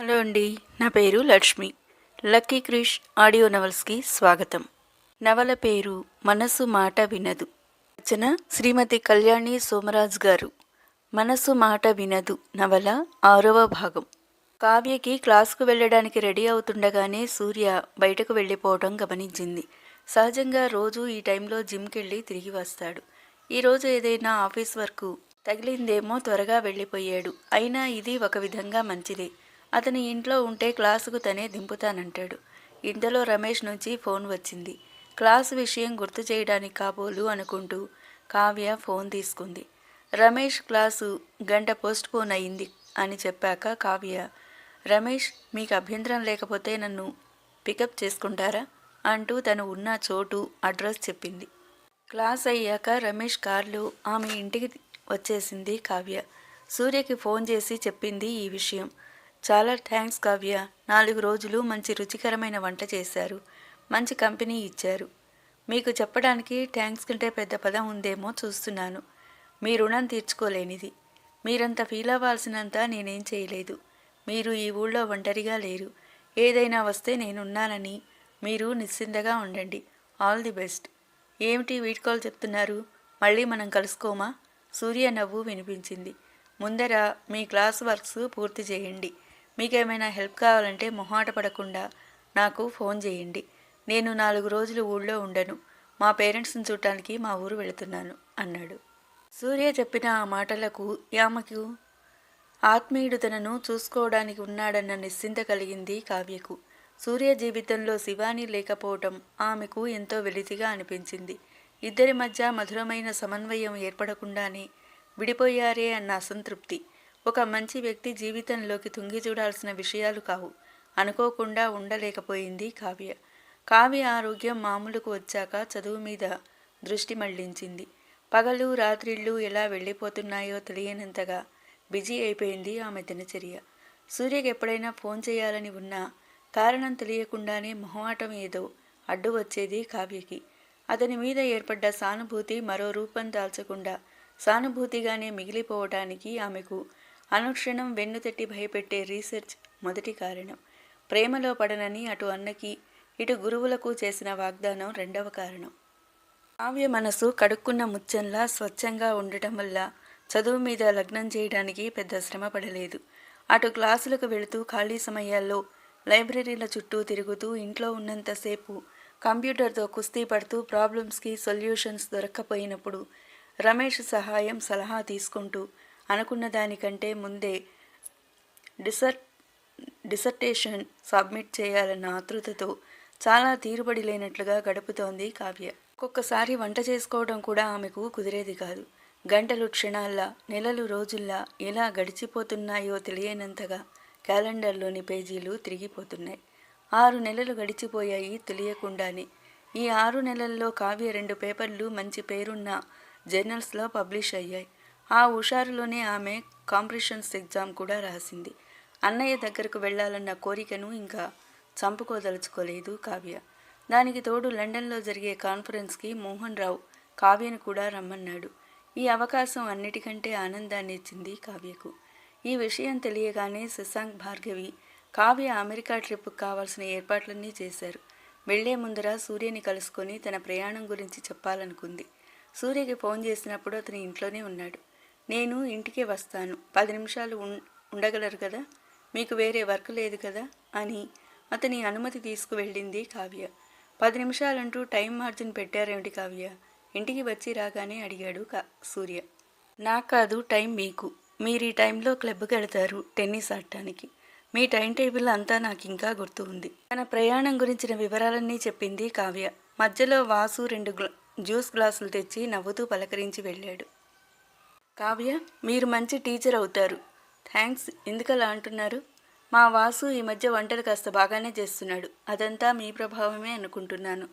Hello అండి నా పేరు లక్ష్మి. లక్కీ క్రిష్ ఆడియో నవల్స్కి స్వాగతం. నవల పేరు మనసు మాట వినదు. రచన శ్రీమతి కళ్యాణి సోమరాజ్ గారు. మనసు మాట వినదు నవల ఆరవ భాగం. కావ్యకి క్లాస్కు వెళ్ళడానికి రెడీ అవుతుండగానే సూర్య బయటకు వెళ్ళిపోవడం గమనించింది. సహజంగా రోజు ఈ టైంలో జిమ్కి వెళ్ళి తిరిగి వస్తాడు. ఈరోజు ఏదైనా ఆఫీస్ వర్క్ తగిలిందేమో త్వరగా వెళ్ళిపోయాడు. అయినా ఇది ఒక విధంగా మంచిదే. అతని ఇంట్లో ఉంటే క్లాసుకు తనే దింపుతానంటాడు. ఇంతలో రమేష్ నుంచి ఫోన్ వచ్చింది. క్లాస్ విషయం గుర్తు చేయడానికి కాబోలు అనుకుంటూ కావ్య ఫోన్ తీసుకుంది. రమేష్ క్లాసు గంట పోస్ట్ పోన్ అయింది అని చెప్పాక కావ్య రమేష్ మీకు అభ్యంతరం లేకపోతే నన్ను పికప్ చేసుకుంటారా? అంటూ తను ఉన్న చోటు అడ్రస్ చెప్పింది. క్లాస్ అయ్యాక రమేష్ కార్లో ఆమె ఇంటికి వచ్చేసింది కావ్య. సూర్యకి ఫోన్ చేసి చెప్పింది ఈ విషయం. చాలా థ్యాంక్స్ కావ్య. నాలుగు రోజులు మంచి రుచికరమైన వంట చేశారు. మంచి కంపెనీ ఇచ్చారు. మీకు చెప్పడానికి థ్యాంక్స్ కంటే పెద్ద పదం ఉందేమో చూస్తున్నాను. మీ రుణం తీర్చుకోలేనిది. మీరంత ఫీల్ అవ్వాల్సినంత నేనేం చేయలేదు. మీరు ఈ ఊళ్ళో ఒంటరిగా లేరు. ఏదైనా వస్తే నేనున్నానని మీరు నిశ్చింతగా ఉండండి. All the best. ఏమిటి వీడ్కోలు చెప్తున్నారు? మళ్ళీ మనం కలుసుకోమా? సూర్య నవ్వు వినిపించింది. ముందర మీ క్లాస్ వర్క్స్ పూర్తి చేయండి. మీకేమైనా హెల్ప్ కావాలంటే మొహాట పడకుండా నాకు ఫోన్ చేయండి. నేను నాలుగు రోజులు ఊళ్ళో ఉండను. మా పేరెంట్స్ని చూడటానికి మా ఊరు వెళుతున్నాను అన్నాడు. సూర్య చెప్పిన ఆ మాటలకు యామకు ఆత్మీయుడు తనను చూసుకోవడానికి ఉన్నాడన్న నిశ్చింత కలిగింది కావ్యకు. సూర్య జీవితంలో శివాని లేకపోవటం ఆమెకు ఎంతో వెలితిగా అనిపించింది. ఇద్దరి మధ్య మధురమైన సమన్వయం ఏర్పడకుండానే విడిపోయారే అన్న అసంతృప్తి. ఒక మంచి వ్యక్తి జీవితంలోకి తుంగి చూడాల్సిన విషయాలు కావు. అనుకోకుండా ఉండలేకపోయింది కావ్య. కావ్య ఆరోగ్యం మామూలుకు వచ్చాక చదువు మీద దృష్టి మళ్ళించింది. పగలు రాత్రిళ్ళు ఎలా వెళ్ళిపోతున్నాయో తెలియనంతగా బిజీ అయిపోయింది ఆమె దినచర్య. సూర్యకి ఎప్పుడైనా ఫోన్ చేయాలని ఉన్నా కారణం తెలియకుండానే మొహమాటం ఏదో అడ్డు వచ్చేది కావ్యకి. అతని మీద ఏర్పడ్డ సానుభూతి మరో రూపం దాల్చకుండా సానుభూతిగానే మిగిలిపోవటానికి ఆమెకు అనుక్షణం వెన్నుతట్టి భయపెట్టే రీసెర్చ్ మొదటి కారణం. ప్రేమలో పడనని అటు అన్నకి ఇటు గురువులకు చేసిన వాగ్దానం రెండవ కారణం. కావ్య మనసు కడుక్కున్న ముచ్చంలా స్వచ్ఛంగా ఉండటం వల్ల చదువు మీద లగ్నం చేయడానికి పెద్ద శ్రమ పడలేదు. అటు క్లాసులకు వెళుతూ ఖాళీ సమయాల్లో లైబ్రరీల చుట్టూ తిరుగుతూ ఇంట్లో ఉన్నంతసేపు కంప్యూటర్తో కుస్తీ పడుతూ ప్రాబ్లమ్స్కి సొల్యూషన్స్ దొరక్కపోయినప్పుడు రమేష్ సహాయం సలహా తీసుకుంటూ అనుకున్న దానికంటే ముందే డిసర్ట్ డిసర్టేషన్ సబ్మిట్ చేయాలన్న ఆతృతతో చాలా తీరుబడి లేనట్లుగా గడుపుతోంది కావ్య. ఒక్కొక్కసారి వంట చేసుకోవడం కూడా ఆమెకు కుదిరేది కాదు. గంటలు క్షణాల్లా నెలలు రోజుల్లా ఎలా గడిచిపోతున్నాయో తెలియనంతగా క్యాలెండర్లోని పేజీలు తిరిగిపోతున్నాయి. ఆరు నెలలు గడిచిపోయాయి తెలియకుండానే. ఈ ఆరు నెలల్లో కావ్య రెండు పేపర్లు మంచి పేరున్న జర్నల్స్లో పబ్లిష్ అయ్యాయి. ఆ హుషారులోనే ఆమె కాంపిటీషన్స్ ఎగ్జామ్ కూడా రాసింది. అన్నయ్య దగ్గరకు వెళ్ళాలన్న కోరికను ఇంకా చంపుకోదలుచుకోలేదు కావ్య. దానికి తోడు లండన్లో జరిగే కాన్ఫరెన్స్కి మోహన్ రావు కావ్యను కూడా రమ్మన్నాడు. ఈ అవకాశం అన్నిటికంటే ఆనందాన్ని ఇచ్చింది కావ్యకు. ఈ విషయం తెలియగానే శశాంక్ భార్గవి కావ్య అమెరికా ట్రిప్కు కావాల్సిన ఏర్పాట్లన్నీ చేశారు. వెళ్ళే ముందర సూర్యని కలుసుకొని తన ప్రయాణం గురించి చెప్పాలనుకుంది. సూర్యకి ఫోన్ చేసినప్పుడు అతని ఇంట్లోనే ఉన్నాడు. నేను ఇంటికే వస్తాను. పది నిమిషాలు ఉం- ఉండగలరు కదా? మీకు వేరే వర్క్ లేదు కదా? అని అతని అనుమతి తీసుకువెళ్ళింది కావ్య. పది నిమిషాలంటూ టైం మార్జిన్ పెట్టారేమిటి కావ్య? ఇంటికి వచ్చి రాగానే అడిగాడు కా సూర్య. నాకు కాదు టైం మీకు. మీరు ఈ టైంలో క్లబ్కి వెళతారు టెన్నిస్ ఆడటానికి. మీ టైం టేబుల్ అంతా నాకు ఇంకా గుర్తు ఉంది. తన ప్రయాణం గురించిన వివరాలన్నీ చెప్పింది కావ్య. మధ్యలో వాసు రెండు గ్లా జ్యూస్ గ్లాసులు తెచ్చి నవ్వుతూ పలకరించి వెళ్ళాడు. కావ్య మీరు మంచి టీచర్ అవుతారు. థ్యాంక్స్. ఎందుకలా అంటున్నారు? మా వాసు ఈ మధ్య వంటలు కాస్త బాగానే చేస్తున్నాడు. అదంతా మీ ప్రభావమే అనుకుంటున్నాను.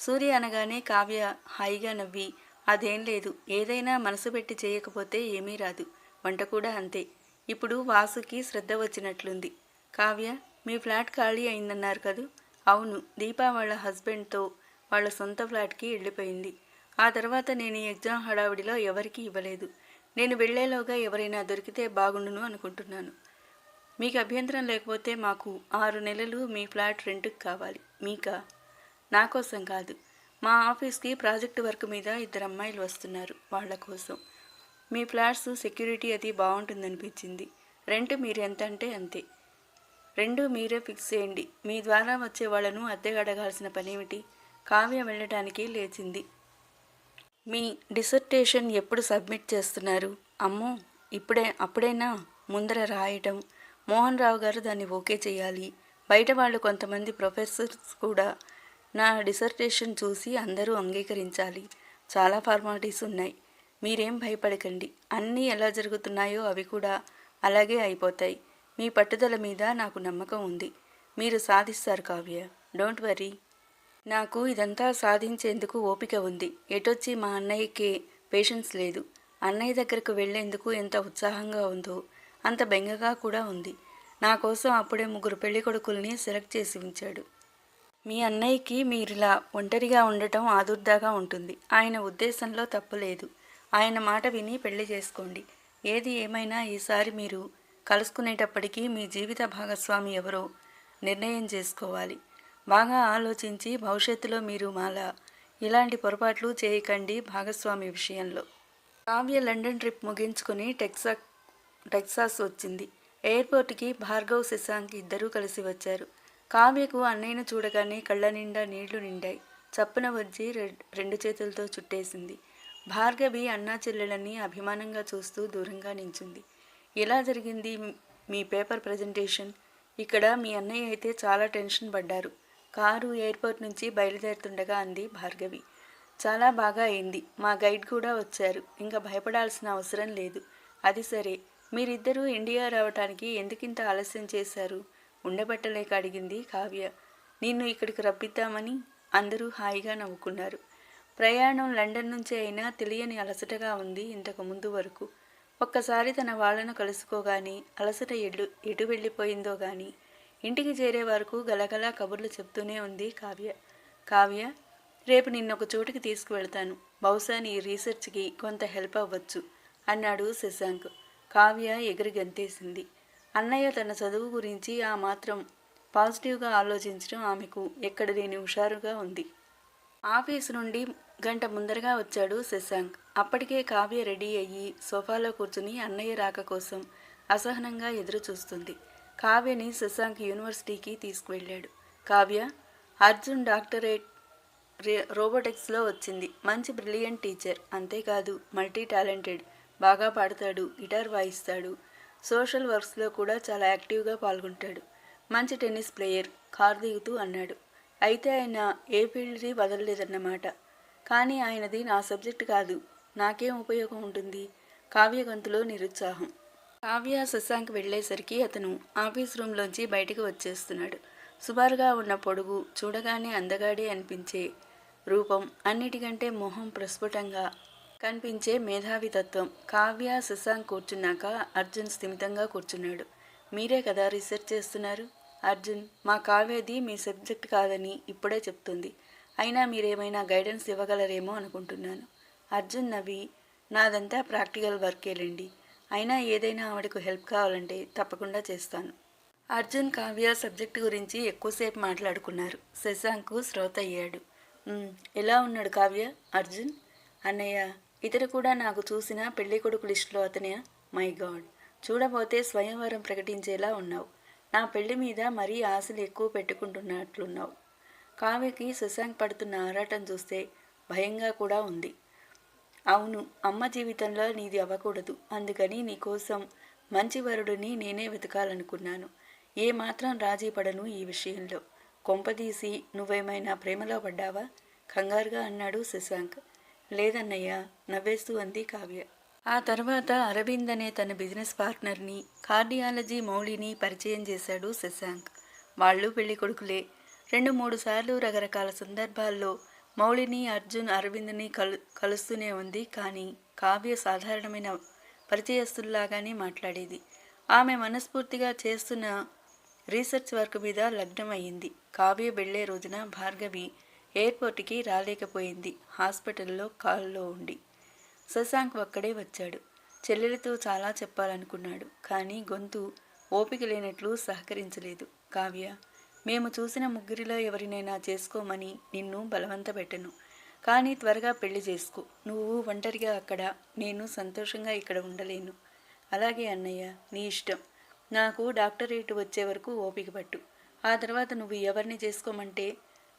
సూర్య అనగానే కావ్య హాయిగా నవ్వి అదేం లేదు. ఏదైనా మనసు పెట్టి చేయకపోతే ఏమీ రాదు. వంట కూడా అంతే. ఇప్పుడు వాసుకి శ్రద్ధ వచ్చినట్లుంది. కావ్య మీ ఫ్లాట్ ఖాళీ అయిందన్నారు కదూ? అవును. దీపా వాళ్ళ హస్బెండ్తో వాళ్ళ సొంత ఫ్లాట్కి వెళ్ళిపోయింది. ఆ తర్వాత నేను ఈ ఎగ్జామ్ హడావిడిలో ఎవరికీ ఇవ్వలేదు. నేను వెళ్ళేలోగా ఎవరైనా దొరికితే బాగుండును అనుకుంటున్నాను. మీకు అభ్యంతరం లేకపోతే మాకు ఆరు నెలలు మీ ఫ్లాట్ రెంట్కి కావాలి. మీకా? నా కోసం కాదు. మా ఆఫీస్కి ప్రాజెక్ట్ వర్క్ మీద ఇద్దరు అమ్మాయిలు వస్తున్నారు వాళ్ళ కోసం. మీ ఫ్లాట్స్ సెక్యూరిటీ అది బాగుంటుందనిపించింది. రెంట్ మీరు ఎంత అంటే అంతే. రెండు మీరే ఫిక్స్ చేయండి. మీ ద్వారా వచ్చే వాళ్ళను అద్దె అడగాల్సిన పనేమిటి? కావ్య వెళ్ళడానికి లేచింది. మీ డిసర్టేషన్ ఎప్పుడు సబ్మిట్ చేస్తున్నారు? అమ్మో ఇప్పుడే అప్పుడైనా? ముందర రాయటం. మోహన్ రావు గారు దాన్ని ఓకే చేయాలి. బయట వాళ్ళు కొంతమంది ప్రొఫెసర్స్ కూడా నా డిసర్టేషన్ చూసి అందరూ అంగీకరించాలి. చాలా ఫార్మాలిటీస్ ఉన్నాయి. మీరేం భయపడకండి. అన్నీ ఎలా జరుగుతున్నాయో అవి కూడా అలాగే అయిపోతాయి. మీ పట్టుదల మీద నాకు నమ్మకం ఉంది. మీరు సాధిస్తారు కావ్య. Don't worry. నాకు ఇదంతా సాధించేందుకు ఓపిక ఉంది. ఎటొచ్చి మా అన్నయ్యకి పేషెన్స్ లేదు. అన్నయ్య దగ్గరకు వెళ్ళేందుకు ఎంత ఉత్సాహంగా ఉందో అంత బెంగగా కూడా ఉంది. నా కోసం అప్పుడే ముగ్గురు పెళ్ళి కొడుకుల్ని సెలెక్ట్ చేసి ఉంచాడు. మీ అన్నయ్యకి మీరిలా ఒంటరిగా ఉండటం ఆదుర్దాగా ఉంటుంది. ఆయన ఉద్దేశంలో తప్పులేదు ఆయన మాట విని పెళ్ళి చేసుకోండి. ఏది ఏమైనా ఈసారి మీరు కలుసుకునేటప్పటికీ మీ జీవిత భాగస్వామి ఎవరో నిర్ణయం చేసుకోవాలి. బాగా ఆలోచించి భవిష్యత్తులో మీరు మాలా ఇలాంటి పొరపాట్లు చేయకండి భాగస్వామి విషయంలో. కావ్య లండన్ ట్రిప్ ముగించుకుని టెక్సా టెక్సాస్ వచ్చింది. ఎయిర్పోర్ట్కి భార్గవ్ శశాంక్ ఇద్దరూ కలిసి వచ్చారు. కావ్యకు అన్నయ్యను చూడగానే కళ్ళ నిండా నీళ్ళు నిండాయి. చప్పున వచ్చి రె- రెండు చేతులతో చుట్టేసింది. భార్గవి అన్నా చెల్లెలని అభిమానంగా చూస్తూ దూరంగా నించుంది. ఎలా జరిగింది మీ పేపర్ ప్రజెంటేషన్? ఇక్కడ మీ అన్నయ్య అయితే చాలా టెన్షన్ పడ్డారు. కారు ఎయిర్పోర్ట్ నుంచి బయలుదేరుతుండగా అంది భార్గవి. చాలా బాగా అయింది. మా గైడ్ కూడా వచ్చారు. ఇంకా భయపడాల్సిన అవసరం లేదు. అది సరే. మీరిద్దరూ ఇండియా రావటానికి ఎందుకింత ఆలస్యం చేశారు? ఉండబట్టలేక అడిగింది కావ్య. నిన్ను ఇక్కడికి రప్పిద్దామని అందరూ హాయిగా నవ్వుకున్నారు. ప్రయాణం లండన్ నుంచి అయినా తెలియని అలసటగా ఉంది ఇంతకు ముందు వరకు. ఒక్కసారి తన వాళ్ళను కలుసుకోగాని అలసట ఎడు ఎటు వెళ్ళిపోయిందో గాని ఇంటికి చేరే వరకు గలగలా కబుర్లు చెప్తూనే ఉంది కావ్య. కావ్య రేపు నిన్నొక చోటుకి తీసుకువెళ్తాను. బహుశా నీ రీసెర్చ్కి కొంత హెల్ప్ అవ్వచ్చు అన్నాడు శశాంక్. కావ్య ఎగిరి గంతేసింది అన్నయ్య తన చదువు గురించి ఆ మాత్రం పాజిటివ్గా ఆలోచించడం ఆమెకు ఎక్కడ లేని హుషారుగా ఉంది. ఆఫీసు నుండి గంట ముందరగా వచ్చాడు శశాంక్. అప్పటికే కావ్య రెడీ అయ్యి సోఫాలో కూర్చుని అన్నయ్య రాక కోసం అసహనంగా ఎదురు చూస్తుంది కావ్యని శశాంక్ యూనివర్సిటీకి తీసుకువెళ్ళాడు. కావ్య అర్జున్ డాక్టరేట్ రే- రోబోటిక్స్లో వచ్చింది. మంచి బ్రిలియంట్ టీచర్. అంతేకాదు మల్టీ టాలెంటెడ్ బాగా పాడతాడు గిటార్ వాయిస్తాడు సోషల్ వర్క్స్లో కూడా చాలా యాక్టివ్గా పాల్గొంటాడు. మంచి టెన్నిస్ ప్లేయర్ కారు దిగుతూ అన్నాడు. అయితే ఆయన ఏ ఫీల్డ్ని వదలలేదన్నమాట. కానీ ఆయనది నా సబ్జెక్ట్ కాదు. నాకేం ఉపయోగం ఉంటుంది? కావ్యగంతులో నిరుత్సాహం. కావ్య శశాంక్ వెళ్ళేసరికి అతను ఆఫీస్ రూమ్లోంచి బయటకు వచ్చేస్తున్నాడు. సుమారుగా ఉన్న పొడుగు చూడగానే అందగాడే అనిపించే రూపం అన్నిటికంటే మొహం ప్రస్ఫుటంగా కనిపించే మేధావితత్వం కావ్య శశాంక్ కూర్చున్నాక అర్జున్ స్థిమితంగా కూర్చున్నాడు. మీరే కదా రీసెర్చ్ చేస్తున్నారు? అర్జున్ మా కావ్యది మీ సబ్జెక్ట్ కాదని ఇప్పుడే చెప్తుంది. అయినా మీరేమైనా గైడెన్స్ ఇవ్వగలరేమో అనుకుంటున్నాను. అర్జున్ నవ్వి నాదంతా ప్రాక్టికల్ వర్కేలండి అయినా ఏదైనా ఆవిడకు హెల్ప్ కావాలంటే తప్పకుండా చేస్తాను. అర్జున్ కావ్య సబ్జెక్ట్ గురించి ఎక్కువసేపు మాట్లాడుకున్నారు. శశాంక్ శ్రోత అయ్యాడు. ఎలా ఉన్నాడు కావ్య? అర్జున్? అన్నయ్య ఇతడు కూడా నాకు చూసిన పెళ్ళి కొడుకు లిస్టులో అతనే. My god! చూడబోతే స్వయంవరం ప్రకటించేలా ఉన్నావు. నా పెళ్ళి మీద మరీ ఆశలు ఎక్కువ పెట్టుకుంటున్నట్లున్నావు. కావ్యకి శశాంక్ పడుతున్న ఆరాటం చూస్తే భయంగా కూడా ఉంది. అవును అమ్మ జీవితంలో నీది అవ్వకూడదు. అందుకని నీకోసం మంచి వరుడిని నేనే వెతకాలనుకున్నాను. ఏ మాత్రం రాజీ పడను ఈ విషయంలో. కొంపదీసి నువ్వేమైనా ప్రేమలో పడ్డావా? కంగారుగా అన్నాడు శశాంక్. లేదన్నయ్య నవ్వేస్తూ అంది కావ్య. ఆ తర్వాత అరవింద్ అనే తన బిజినెస్ పార్ట్నర్ని కార్డియాలజీ మౌళిని పరిచయం చేశాడు శశాంక్. వాళ్ళు పెళ్ళి కొడుకులే. రెండు మూడు సార్లు రకరకాల సందర్భాల్లో మౌళిని అర్జున్ అరవింద్ని కలు కలుస్తూనే ఉంది. కానీ కావ్య సాధారణమైన పరిచయస్తుల్లాగానే మాట్లాడేది. ఆమె మనస్ఫూర్తిగా చేస్తున్న రీసెర్చ్ వర్క్ మీద లగ్నం అయ్యింది కావ్య వెళ్ళే రోజున భార్గవి ఎయిర్పోర్ట్కి రాలేకపోయింది. హాస్పిటల్లో కాల్లో ఉండి. శశాంక్ ఒక్కడే వచ్చాడు. చెల్లెలతో చాలా చెప్పాలనుకున్నాడు. కానీ గొంతు ఓపిక లేనట్లు సహకరించలేదు. కావ్య మేము చూసిన ముగ్గురిలో ఎవరినైనా చేసుకోమని నిన్ను బలవంత పెట్టను కానీ త్వరగా పెళ్ళి చేసుకో నువ్వు ఒంటరిగా అక్కడ నేను సంతోషంగా ఇక్కడ ఉండలేను. అలాగే అన్నయ్య నీ ఇష్టం. నాకు డాక్టరేట్ వచ్చే వరకు ఓపిక పట్టు. ఆ తర్వాత నువ్వు ఎవరిని చేసుకోమంటే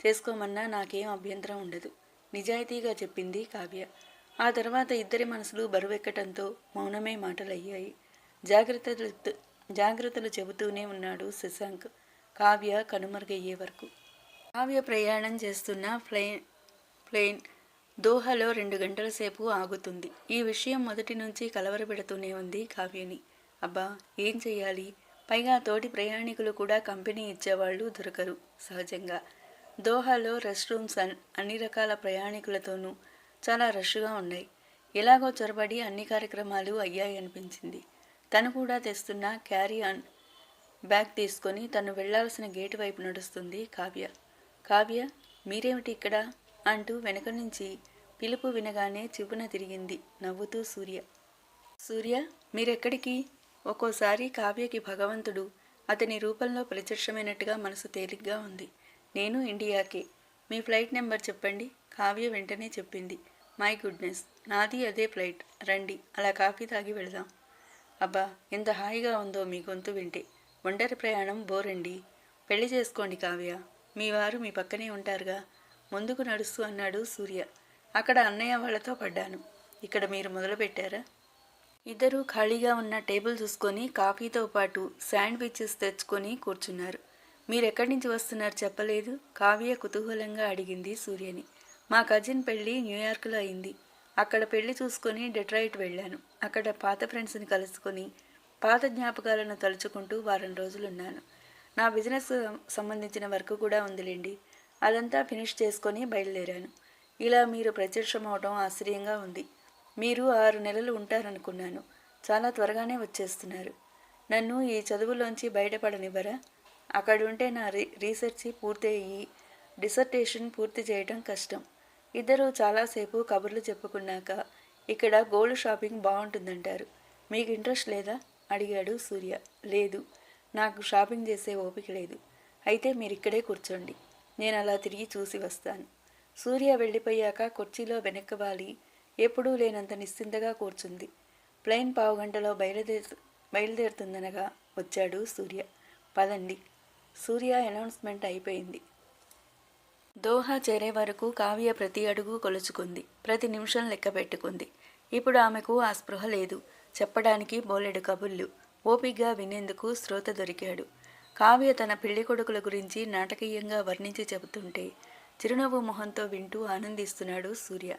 చేసుకోమన్నా నాకేం అభ్యంతరం ఉండదు. నిజాయితీగా చెప్పింది కావ్య. ఆ తర్వాత ఇద్దరి మనసులు బరువెక్కటంతో మౌనమే మాటలయ్యాయి. జాగ్రత్తలు జాగ్రత్తలు చెబుతూనే ఉన్నాడు శశాంక్. కావ్య కనుమరుగయ్యే వరకు కావ్య ప్రయాణం చేస్తున్న ప్లేన్ ప్లేన్ దోహలో రెండు గంటల సేపు ఆగుతుంది. ఈ విషయం మొదటి నుంచి కలవరపెడుతూనే ఉంది కావ్యని. అబ్బా ఏం చేయాలి పైగా తోటి ప్రయాణికులు కూడా కంపెనీ ఇచ్చేవాళ్ళు దొరకరు సహజంగా. దోహాలో రెస్ట్ రూమ్స్ అన్- అన్ని రకాల ప్రయాణికులతోనూ చాలా రష్గా ఉన్నాయి. ఎలాగో చొరబడి అన్ని కార్యక్రమాలు అయ్యాయి అనిపించింది తను కూడా తెస్తున్న క్యారీ ఆన్ బ్యాగ్ తీసుకొని తను వెళ్ళాల్సిన గేటు వైపు నడుస్తుంది కావ్య. కావ్య మీరేమిటి ఇక్కడ? అంటూ వెనక నుంచి పిలుపు వినగానే చివున తిరిగింది నవ్వుతూ సూర్య. సూర్య మీరెక్కడికి? ఒక్కోసారి కావ్యకి భగవంతుడు అతని రూపంలో ప్రత్యక్షమైనట్టుగా మనసు తేలిగ్గా ఉంది. నేను ఇండియాకే. మీ ఫ్లైట్ నెంబర్ చెప్పండి? కావ్య వెంటనే చెప్పింది. మై గుడ్నెస్ నాది అదే ఫ్లైట్. రండి అలా కాఫీ తాగి వెళదాం. అబ్బా ఎంత హాయిగా ఉందో మీ గొంతు వింటే. ఒంటరి ప్రయాణం బోరండి. పెళ్ళి చేసుకోండి కావ్య. మీ వారు మీ పక్కనే ఉంటారుగా. ముందుకు నడుస్తూ అన్నాడు సూర్య. అక్కడ అన్నయ్య వాళ్ళతో పడ్డాను. ఇక్కడ మీరు మొదలుపెట్టారా? ఇద్దరూ ఖాళీగా ఉన్న టేబుల్ చూసుకొని కాఫీతో పాటు శాండ్విచెస్ తెచ్చుకొని కూర్చున్నారు. మీరెక్కడి నుంచి వస్తున్నారు చెప్పలేదు? కావ్య కుతూహలంగా అడిగింది సూర్యని. మా కజిన్ పెళ్ళి న్యూయార్క్లో అయింది. అక్కడ పెళ్ళి చూసుకొని డెట్రాయిట్ వెళ్ళాను. అక్కడ పాత ఫ్రెండ్స్ని కలుసుకొని పాత జ్ఞాపకాలను తలుచుకుంటూ వారం రోజులున్నాను నా బిజినెస్ సంబంధించిన వర్క్ కూడా ఉందిలేండి. అదంతా ఫినిష్ చేసుకొని బయలుదేరాను. ఇలా మీరు ప్రత్యక్షం అవడం ఆశ్చర్యంగా ఉంది. మీరు ఆరు నెలలు ఉంటారనుకున్నాను. చాలా త్వరగానే వచ్చేస్తున్నారు. నన్ను ఈ చదువులోంచి బయటపడనివ్వరా? అక్కడ ఉంటే నా రీ రీసెర్చి పూర్తి అయ్యి డిసర్టేషన్ పూర్తి చేయడం కష్టం. ఇద్దరు చాలాసేపు కబుర్లు చెప్పుకున్నాక ఇక్కడ గోల్డ్ షాపింగ్ బాగుంటుందంటారు. మీకు ఇంట్రెస్ట్ లేదా? అడిగాడు సూర్య. లేదు నాకు షాపింగ్ చేసే ఓపిక లేదు. అయితే మీరు ఇక్కడే కూర్చోండి. నేను అలా తిరిగి చూసి వస్తాను. సూర్య వెళ్ళిపోయాక కుర్చీలో వెనక్కవాలి ఎప్పుడూ లేనంత నిశ్చింతగా కూర్చుంది. ప్లైన్ పావు గంటలో బయలుదేరు బయలుదేరుతుందనగా వచ్చాడు సూర్య. పదండి. సూర్య అనౌన్స్మెంట్ అయిపోయింది. దోహా చేరే వరకు కావ్య ప్రతి అడుగు కొలుచుకుంది. ప్రతి నిమిషం లెక్క పెట్టుకుంది. ఇప్పుడు ఆమెకు ఆ స్పృహ లేదు. చెప్పడానికి బోలెడు కబుర్లు. ఓపిగ్గా వినేందుకు శ్రోత దొరికాడు. కావ్య తన పెళ్ళి కొడుకుల గురించి నాటకీయంగా వర్ణించి చెబుతుంటే చిరునవ్వు మొహంతో వింటూ ఆనందిస్తున్నాడు సూర్య.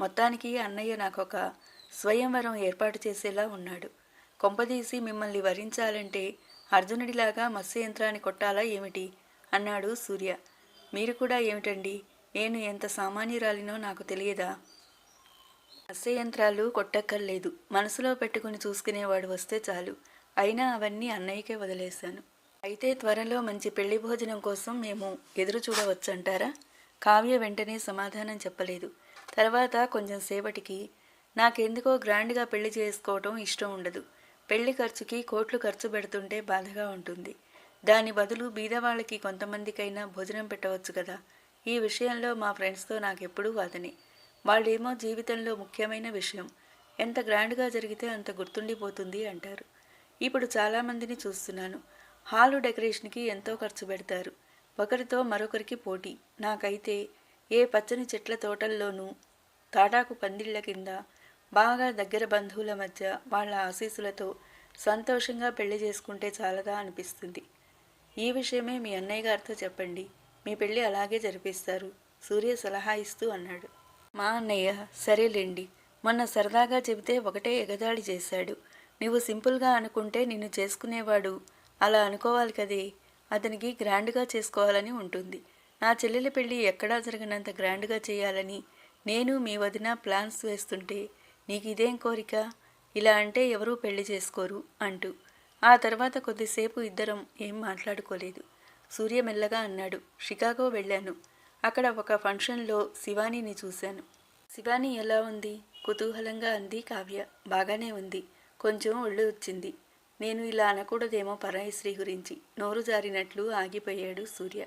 మొత్తానికి అన్నయ్య నాకొక స్వయంవరం ఏర్పాటు చేసేలా ఉన్నాడు. కొంపదీసి మిమ్మల్ని వరించాలంటే అర్జునుడిలాగా మత్స్య యంత్రాన్ని కొట్టాలా ఏమిటి? అన్నాడు సూర్య. మీరు కూడా ఏమిటండి? నేను ఎంత సామాన్యురాలినో నాకు తెలియదా? యంత్రాలు కొట్టక్కర్లేదు. మనసులో పెట్టుకుని చూసుకునేవాడు వస్తే చాలు. అయినా అవన్నీ అన్నయ్యకే వదిలేశాను. అయితే త్వరలో మంచి పెళ్ళి భోజనం కోసం మేము ఎదురు చూడవచ్చంటారా? కావ్య వెంటనే సమాధానం చెప్పలేదు. తర్వాత కొంచెం సేపటికి నాకెందుకో గ్రాండ్గా పెళ్ళి చేసుకోవటం ఇష్టం ఉండదు. పెళ్ళి ఖర్చుకి కోట్లు ఖర్చు పెడుతుంటే బాధగా ఉంటుంది. దాని బదులు బీదవాళ్ళకి కొంతమందికైనా భోజనం పెట్టవచ్చు కదా? ఈ విషయంలో మా ఫ్రెండ్స్తో నాకెప్పుడూ వాదనే. వాళ్ళేమో జీవితంలో ముఖ్యమైన విషయం. ఎంత గ్రాండ్గా జరిగితే అంత గుర్తుండిపోతుంది అంటారు. ఇప్పుడు చాలామందిని చూస్తున్నాను. హాలు డెకరేషన్కి ఎంతో ఖర్చు పెడతారు. ఒకరితో మరొకరికి పోటీ. నాకైతే ఏ పచ్చని చెట్ల తోటల్లోనూ తాటాకు పందిళ్ళ కింద బాగా దగ్గర బంధువుల మధ్య వాళ్ళ ఆశీస్సులతో సంతోషంగా పెళ్ళి చేసుకుంటే చాలదా అనిపిస్తుంది. ఈ విషయమే మీ అన్నయ్య గారితో చెప్పండి. మీ పెళ్ళి అలాగే జరిపిస్తారు. సూర్య సలహా ఇస్తూ అన్నాడు. మా అన్నయ్య సరేలేండి. మొన్న సరదాగా చెబితే ఒకటే ఎగదాడి చేశాడు. నువ్వు సింపుల్గా అనుకుంటే నిన్ను చేసుకునేవాడు. అలా అనుకోవాలి కదే. అతనికి గ్రాండ్గా చేసుకోవాలని ఉంటుంది. నా చెల్లెలి పెళ్ళి ఎక్కడా జరగనంత గ్రాండ్గా చేయాలని. నేను మీ వదిన ప్లాన్స్ వేస్తుంటే నీకు ఇదేం కోరిక? ఇలా అంటే ఎవరూ పెళ్ళి చేసుకోరు అంటూ. ఆ తర్వాత కొద్దిసేపు ఇద్దరం ఏం మాట్లాడుకోలేదు. సూర్య మెల్లగా అన్నాడు. షికాగో వెళ్ళాను. అక్కడ ఒక ఫంక్షన్లో శివానీని చూశాను. శివాని ఎలా ఉంది? కుతూహలంగా అంది కావ్య. బాగానే ఉంది. కొంచెం ఒళ్ళు వచ్చింది. నేను ఇలా అనకూడదేమో పరాయశ్రీ గురించి. నోరు జారినట్లు ఆగిపోయాడు సూర్య.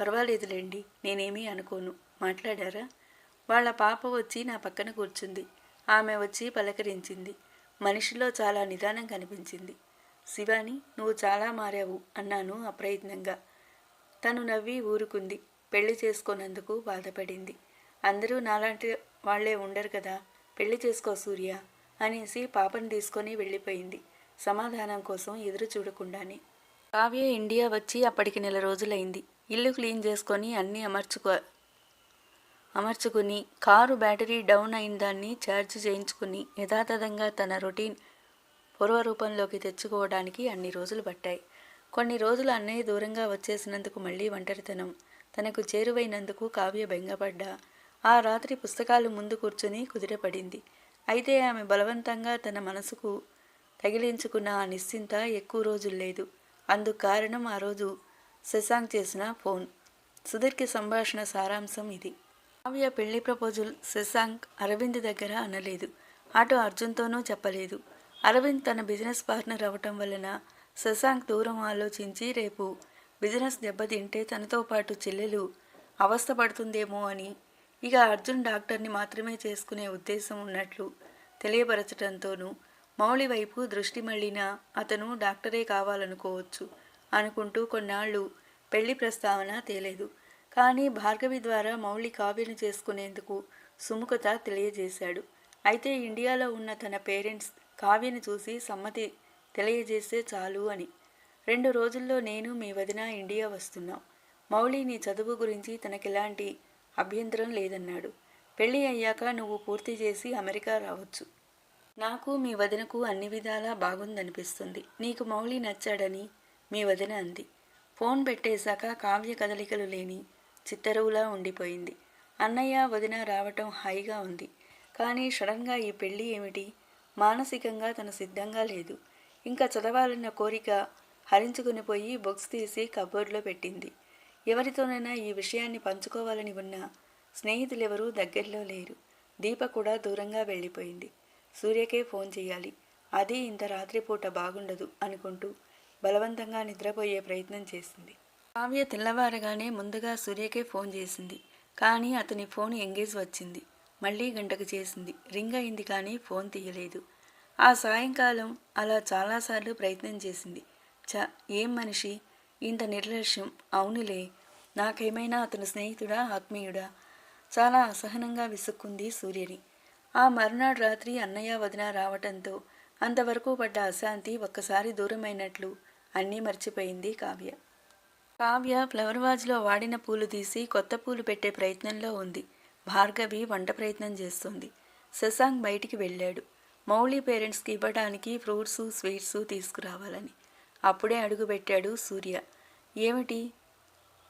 పర్వాలేదులేండి నేనేమీ అనుకోను. మాట్లాడారా? వాళ్ళ పాప వచ్చి నా పక్కన కూర్చుంది. ఆమె వచ్చి పలకరించింది. మనిషిలో చాలా నిదానం కనిపించింది. శివాని నువ్వు చాలా మారావు అన్నాను అప్రయత్నంగా. తను నవ్వి ఊరుకుంది. పెళ్ళి చేసుకోనందుకు బాధపడింది. అందరూ నాలాంటి వాళ్ళే ఉండరు కదా పెళ్ళి చేసుకో సూర్య అనేసి పాపను తీసుకొని వెళ్ళిపోయింది సమాధానం కోసం ఎదురు చూడకుండానే. కావ్య ఇండియా వచ్చి అప్పటికి నెల రోజులైంది. ఇల్లు క్లీన్ చేసుకొని అన్నీ అమర్చుకో అమర్చుకుని కారు బ్యాటరీ డౌన్ అయిన దాన్ని ఛార్జ్ చేయించుకుని యథాతథంగా తన రొటీన్ పూర్వరూపంలోకి తెచ్చుకోవడానికి అన్ని రోజులు పట్టాయి. కొన్ని రోజులు అన్నయ్య దూరంగా వచ్చేసినందుకు మళ్ళీ ఒంటరితనం. తనకు చేరువైనందుకు కావ్య బెంగపడ్డా. ఆ రాత్రి పుస్తకాలు ముందు కూర్చుని కుదిరపడింది అయితే ఆమె బలవంతంగా తన మనసుకు తగిలించుకున్న ఆ నిశ్చింత ఎక్కువ రోజులు లేదు. అందుకు కారణం ఆ రోజు శశాంక్ చేసిన ఫోన్. సుదీర్ఘ సంభాషణ సారాంశం ఇది. కావ్య పెళ్ళి ప్రపోజల్ శశాంక్ అరవింద్ దగ్గర అనలేదు. అటు అర్జున్తోనూ చెప్పలేదు. అరవింద్ తన బిజినెస్ పార్ట్నర్ అవటం వలన శశాంక్ దూరం ఆలోచించి రేపు బిజినెస్ దెబ్బతింటే తనతో పాటు చెల్లెలు అవస్థపడుతుందేమో అని. ఇక అర్జున్ డాక్టర్ని మాత్రమే చేసుకునే ఉద్దేశం ఉన్నట్లు తెలియపరచడంతోనూ మౌళి వైపు దృష్టి మళ్ళినా అతను డాక్టరే కావాలనుకోవచ్చు అనుకుంటూ కొన్నాళ్ళు పెళ్ళి ప్రస్తావన తేలేదు. కానీ భార్గవి ద్వారా మౌళి కావ్యను చేసుకునేందుకు సుముఖత తెలియజేశాడు. అయితే ఇండియాలో ఉన్న తన పేరెంట్స్ కావ్యను చూసి సమ్మతి తెలియజేస్తే చాలు అని. రెండు రోజుల్లో నేను మీ వదిన ఇండియా వస్తున్నాం. మౌళి నీ చదువు గురించి తనకెలాంటి అభ్యంతరం లేదన్నాడు. పెళ్ళి అయ్యాక నువ్వు పూర్తి చేసి అమెరికా రావచ్చు. నాకు మీ వదినకు అన్ని విధాలా బాగుందనిపిస్తుంది. నీకు మౌళి నచ్చాడని మీ వదిన అంది. ఫోన్ పెట్టేశాక కావ్య కదలికలు లేని చిత్తరువులా ఉండిపోయింది. అన్నయ్య వదిన రావటం హాయిగా ఉంది. కానీ సడన్గా ఈ పెళ్ళి ఏమిటి? మానసికంగా తను సిద్ధంగా లేదు. ఇంకా చదవాలన్న కోరిక హరించుకుని పోయి బుక్స్ తీసి కబోర్డ్లో పెట్టింది. ఎవరితోనైనా ఈ విషయాన్ని పంచుకోవాలని ఉన్న స్నేహితులెవరూ దగ్గరలో లేరు. దీప కూడా దూరంగా వెళ్ళిపోయింది. సూర్యకే ఫోన్ చేయాలి. అది ఇంత రాత్రిపూట బాగుండదు అనుకుంటూ బలవంతంగా నిద్రపోయే ప్రయత్నం చేసింది. కావ్య తెల్లవారగానే ముందుగా సూర్యకే ఫోన్ చేసింది. కానీ అతని ఫోన్ ఎంగేజ్ వచ్చింది. మళ్ళీ గంటకు చేసింది. రింగ్ అయింది కానీ ఫోన్ తీయలేదు. ఆ సాయంకాలం అలా చాలాసార్లు ప్రయత్నం చేసింది. చ ఏం మనిషి? ఇంత నిర్లక్ష్యం. అవునులే. నాకేమైనా అతని స్నేహితుడా ఆత్మీయుడా? చాలా అసహనంగా విసుక్కుంది సూర్యని. ఆ మరునాడు రాత్రి అన్నయ్య వదిన రావటంతో అంతవరకు పడ్డ అశాంతి ఒక్కసారి దూరమైనట్లు అన్నీ మర్చిపోయింది కావ్య. కావ్య ఫ్లవర్ వాజ్లో వాడిన పూలు తీసి కొత్త పూలు పెట్టే ప్రయత్నంలో ఉంది. భార్గవి వంట ప్రయత్నం చేస్తుంది. శశాంక్ బయటికి వెళ్ళాడు. మౌళి పేరెంట్స్కి ఇవ్వడానికి ఫ్రూట్స్ స్వీట్స్ తీసుకురావాలని. అప్పుడే అడుగుపెట్టాడు సూర్య. ఏమిటి?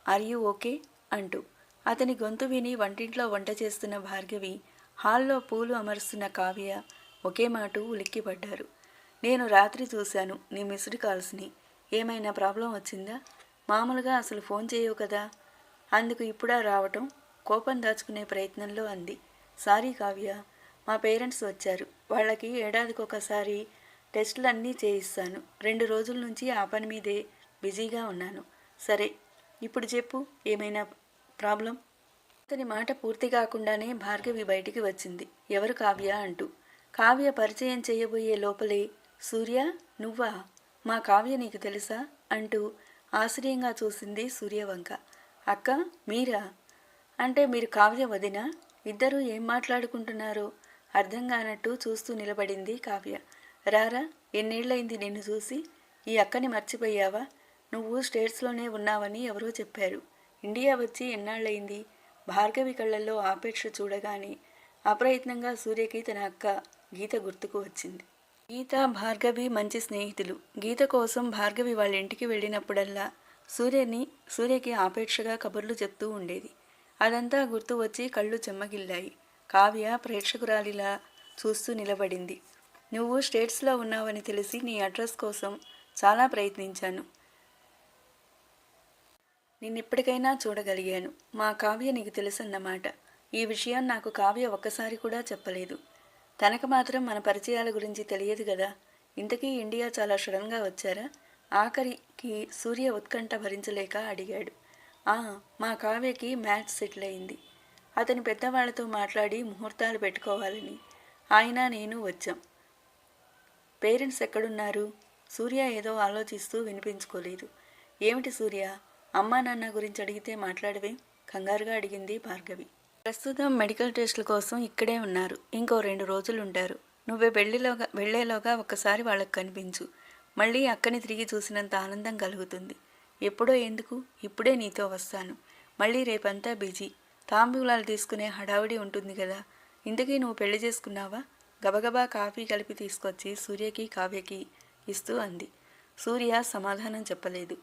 Are you okay? అంటూ. అతని గొంతు విని వంటింట్లో వంట చేస్తున్న భార్గవి హాల్లో పూలు అమరుస్తున్న కావ్య ఒకే మాట ఉలిక్కిపడ్డారు. నేను రాత్రి చూశాను నీ మిస్డ్ కాల్స్ని. ఏమైనా ప్రాబ్లం వచ్చిందా? మామూలుగా అసలు ఫోన్ చేయవు కదా? అందుకు ఇప్పుడా రావటం? కోపం దాచుకునే ప్రయత్నంలో అంది. సారీ కావ్య. మా పేరెంట్స్ వచ్చారు. వాళ్ళకి ఏడాదికి టెస్టులు అన్నీ చేయిస్తాను. రెండు రోజుల నుంచి ఆ పని మీదే బిజీగా ఉన్నాను. సరే ఇప్పుడు చెప్పు ఏమైనా ప్రాబ్లం? అతని మాట పూర్తి కాకుండానే భార్గవి బయటికి వచ్చింది. ఎవరు కావ్య అంటూ. కావ్య పరిచయం చేయబోయే లోపలే సూర్య నువ్వా? మా కావ్య నీకు తెలుసా? అంటూ ఆశ్చర్యంగా చూసింది సూర్యవంక. అక్క మీరా? అంటే మీరు కావ్య వదినా? ఇద్దరూ ఏం మాట్లాడుకుంటున్నారో అర్థం కానట్టు చూస్తూ నిలబడింది కావ్య. రారా ఎన్నేళ్ళైంది నిన్ను చూసి? ఈ అక్కని మర్చిపోయావా? నువ్వు స్టేట్స్లోనే ఉన్నావని ఎవరో చెప్పారు. ఇండియా వచ్చి ఎన్నాళ్ళైంది భార్గవి కళ్ళల్లో ఆపేక్ష చూడగానే అప్రయత్నంగా సూర్యకి తన అక్క గీత గుర్తుకు వచ్చింది. గీత భార్గవి మంచి స్నేహితులు. గీత కోసం భార్గవి వాళ్ళ ఇంటికి వెళ్ళినప్పుడల్లా సూర్యని సూర్యకి ఆపేక్షగా కబుర్లు చెప్తూ ఉండేది. అదంతా గుర్తు వచ్చి కళ్ళు చెమ్మగిల్లాయి. కావ్య ప్రేక్షకురాలిలా చూస్తూ నిలబడింది. నువ్వు స్టేట్స్లో ఉన్నావని తెలిసి నీ అడ్రస్ కోసం చాలా ప్రయత్నించాను. నిన్నిప్పటికైనా చూడగలిగాను. మా కావ్య నీకు తెలుసన్నమాట. ఈ విషయం నాకు కావ్య ఒక్కసారి కూడా చెప్పలేదు. తనకు మాత్రం మన పరిచయాల గురించి తెలియదు కదా. ఇంతకీ ఇండియా చాలా సడన్గా వచ్చారా? ఆఖరికి సూర్య ఉత్కంఠ భరించలేక అడిగాడు. ఆ మా కావ్యకి మ్యాచ్ సెటిల్ అయింది. అతని పెద్దవాళ్ళతో మాట్లాడి ముహూర్తాలు పెట్టుకోవాలని. ఆయన నేను వచ్చాం. పేరెంట్స్ ఎక్కడున్నారు? సూర్య ఏదో ఆలోచిస్తూ వినిపించుకోలేదు. ఏమిటి సూర్య? అమ్మా నాన్న గురించి అడిగితే మాట్లాడవే? కంగారుగా అడిగింది భార్గవి. ప్రస్తుతం మెడికల్ టెస్టుల కోసం ఇక్కడే ఉన్నారు. ఇంకో రెండు రోజులు ఉంటారు నువ్వే వెళ్ళిలోగా వెళ్ళేలోగా ఒక్కసారి వాళ్ళకి కనిపించు. మళ్ళీ అక్కని తిరిగి చూసినంత ఆనందం కలుగుతుంది. ఎప్పుడో ఎందుకు? ఇప్పుడే నీతో వస్తాను. మళ్ళీ రేపంతా బిజీ. తాంబూలాలు తీసుకునే హడావిడి ఉంటుంది కదా. ఇంతకీ నువ్వు పెళ్ళి చేసుకున్నావా? గబగబా కాఫీ కలిపి తీసుకొచ్చి సూర్యకి కావ్యకి ఇస్తూ అంది. సూర్య సమాధానం చెప్పలేదు.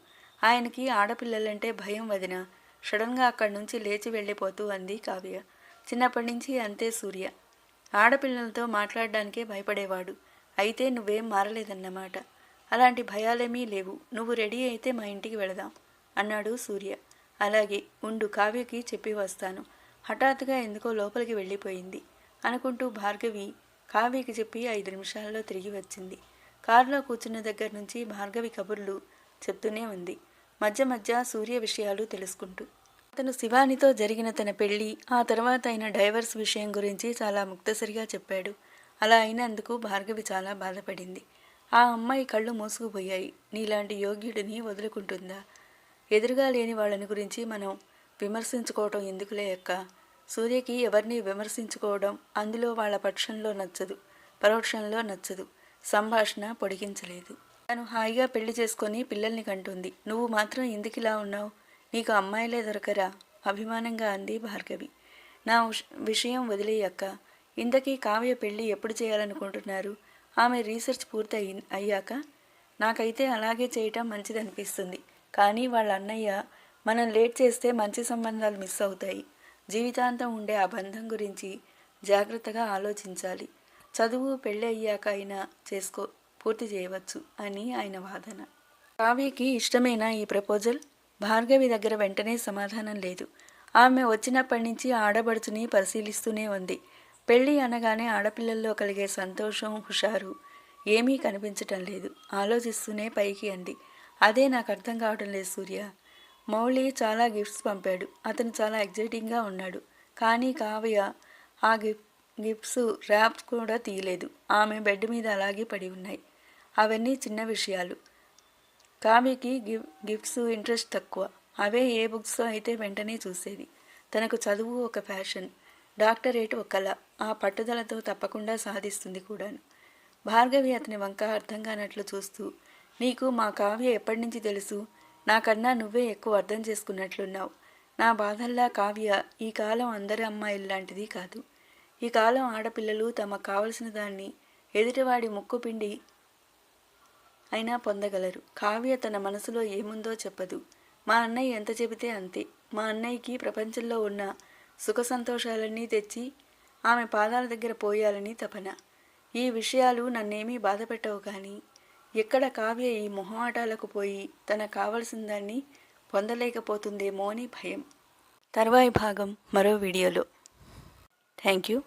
ఆయనకి ఆడపిల్లలంటే భయం వదిన. సడన్గా అక్కడి నుంచి లేచి వెళ్ళిపోతూ అంది కావ్య. చిన్నప్పటి నుంచి అంతే సూర్య. ఆడపిల్లలతో మాట్లాడడానికే భయపడేవాడు. అయితే నువ్వేం మారలేదన్నమాట. అలాంటి భయాలేమీ లేవు. నువ్వు రెడీ అయితే మా ఇంటికి వెళదాం అన్నాడు సూర్య. అలాగే ఉండు కావ్యకి చెప్పి వస్తాను. హఠాత్తుగా ఎందుకో లోపలికి వెళ్ళిపోయింది అనుకుంటూ భార్గవి కావ్యకి చెప్పి ఐదు నిమిషాల్లో తిరిగి వచ్చింది. కారులో కూర్చున్న దగ్గర నుంచి భార్గవి కబుర్లు చెప్తూనే ఉంది. మధ్య మధ్య సూర్య విషయాలు తెలుసుకుంటూ. అతను శివానితో జరిగిన తన పెళ్ళి ఆ తర్వాత అయిన డైవర్స్ విషయం గురించి చాలా ముక్తసరిగా చెప్పాడు. అలా అయినందుకు భార్గవి చాలా బాధపడింది. ఆ అమ్మాయి కళ్ళు మూసుకుపోయాయి. నీలాంటి యోగ్యుడిని వదులుకుంటుందా? ఎదురుగా లేని వాళ్ళని గురించి మనం విమర్శించుకోవటం ఎందుకులే అక్క? సూర్యకి ఎవరిని విమర్శించుకోవడం అందులో వాళ్ళ పక్షంలో నచ్చదు పరోక్షంలో నచ్చదు సంభాషణ పొడిగించలేదు. తను హాయిగా పెళ్ళి చేసుకొని పిల్లల్ని కంటుంది. నువ్వు మాత్రం ఎందుకిలా ఉన్నావు? నీకు అమ్మాయిలే దొరకరా? అభిమానంగా అంది భార్గవి. నా విషయం వదిలేయక్క ఇంతకీ కావ్య పెళ్ళి ఎప్పుడు చేయాలనుకుంటున్నారు? ఆమె రీసెర్చ్ పూర్తి అయ్యాక? నాకైతే అలాగే చేయటం మంచిదనిపిస్తుంది. కానీ వాళ్ళ అన్నయ్య మనం లేట్ చేస్తే మంచి సంబంధాలు మిస్ అవుతాయి. జీవితాంతం ఉండే ఆ బంధం గురించి జాగ్రత్తగా ఆలోచించాలి. చదువు పెళ్ళి అయ్యాక అయినా చేసుకో పూర్తి చేయవచ్చు అని ఆయన వాదన. కావ్యకి ఇష్టమైన ఈ ప్రపోజల్? భార్గవి దగ్గర వెంటనే సమాధానం లేదు. ఆమె వచ్చినప్పటి నుంచి ఆడబడుచుని పరిశీలిస్తూనే ఉంది. పెళ్ళి అనగానే ఆడపిల్లల్లో కలిగే సంతోషం హుషారు ఏమీ కనిపించటం లేదు. ఆలోచిస్తూనే పైకి అంది. అదే నాకు అర్థం కావడం లేదు సూర్య. మౌళి చాలా గిఫ్ట్స్ పంపాడు. అతను చాలా ఎగ్జైటింగ్గా ఉన్నాడు. కానీ కావ్య ఆ గిఫ్ట్ గిఫ్ట్స్ ర్యాప్స్ కూడా తీయలేదు. ఆమె బెడ్ మీద అలాగే పడి ఉన్నాయి. అవన్నీ చిన్న విషయాలు. కావ్యకి గిఫ్ గిఫ్ట్స్ ఇంట్రెస్ట్ తక్కువ. అవే ఏ బుక్స్ అయితే వెంటనే చూసేది. తనకు చదువు ఒక ఫ్యాషన్ డాక్టరేట్ ఒక కళ. ఆ పట్టుదలతో తప్పకుండా సాధిస్తుంది కూడాను. భార్గవి అతని వంక అర్థం కానట్లు చూస్తూ నీకు మా కావ్య ఎప్పటి నుంచి తెలుసు? నాకన్నా నువ్వే ఎక్కువ అర్థం చేసుకున్నట్లున్నావు. నా బాధల్లా కావ్య ఈ కాలం అందరి అమ్మాయిల్లాంటిది కాదు. ఈ కాలం ఆడపిల్లలు తమకు కావలసిన దాన్ని ఎదుటివాడి ముక్కు పిండి అయినా పొందగలరు. కావ్య తన మనసులో ఏముందో చెప్పదు. మా అన్నయ్య ఎంత చెబితే అంతే. మా అన్నయ్యకి ప్రపంచంలో ఉన్న సుఖ సంతోషాలన్నీ తెచ్చి ఆమె పాదాల దగ్గర పోయాలని తపన. ఈ విషయాలు నన్నేమీ బాధపెట్టవు కానీ ఎక్కడ కావ్య ఈ మొహమాటాలకు పోయి తనకు కావలసిన దాన్ని పొందలేకపోతుందేమో అని భయం. తర్వాయి భాగం మరో వీడియోలో. Thank you.